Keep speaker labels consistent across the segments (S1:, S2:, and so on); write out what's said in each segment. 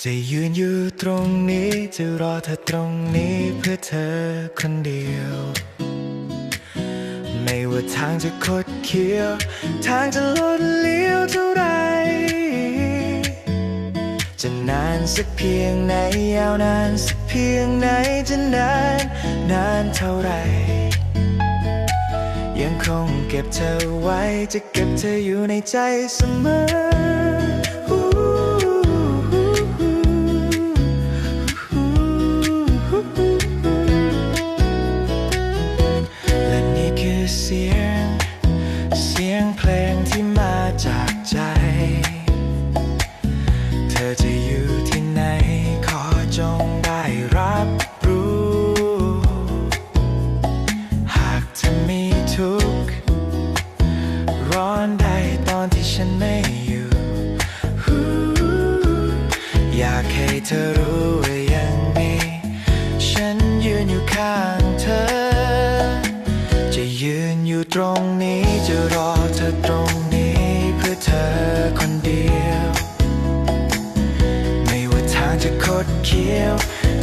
S1: จะยืนอยู่ตรงนี้จะรอเธอตรงนี้เพื่อเธอคนเดียว ไม่ว่าทางจะคดเคี้ยว ทางจะลดเลี้ยวเท่าไร จะนานสักเพียงไหนยาวนานสักเพียงไหนจะนานนานเท่าไรยังคงเก็บเธอไว้ จะเก็บเธออยู่ในใจเสมอ เพลงที่มาจากใจ เธอจะอยู่ที่ไหน ขอจงได้รับรู้ หากเธอมีทุกข์ร้อนได้ตอนที่ฉันไม่อยู่ อยากให้เธอรู้ว่ายังมี ฉันยืนอยู่ข้างเธอ จะยืนอยู่ตรงนี้ ดเคี้ยว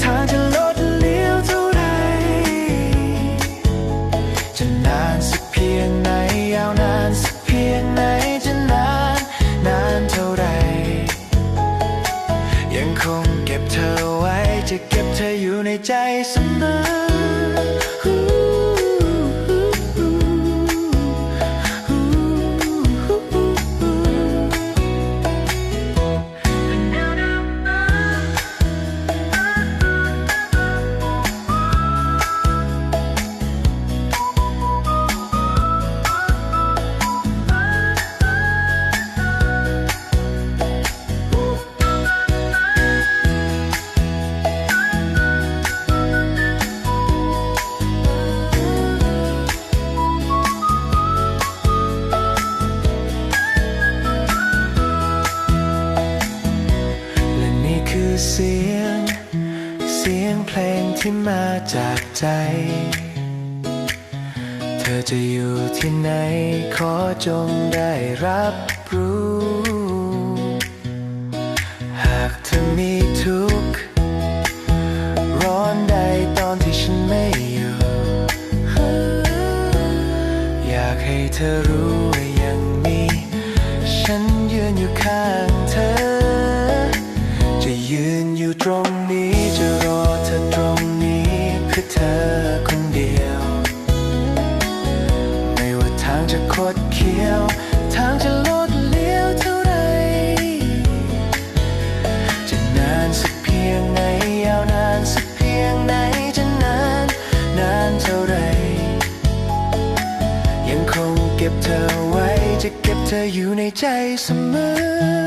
S1: ทางจะลดเลี้ยวเท่าไร จะนานสักเพียงไหนยาวนานสักเพียงไหนจะนานนานเท่าไร ยังคงเก็บเธอไว้จะเก็บเธออยู่ในใจเสมอ เพลงที่มาจากใจ เธอจะอยู่ที่ไหน ขอจงได้รับรู้ หากเธอมีทุกข์ร้อนใดตอนที่ฉันไม่อยู่ อยากให้เธอรู้ว่ายังมี ฉันยืนอยู่ข้างเธอ จะยืนอยู่ตรงนี้จะรอ ดเคี้ยว ทางจะลดเลี้ยวเท่าไร จะนานสักเพียงไหน ยาวนานสักเพียงไหน จะนาน นานเท่าไร ยังคงเก็บเธอไว้ จะเก็บเธออยู่ในใจเสมอ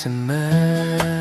S1: จะอ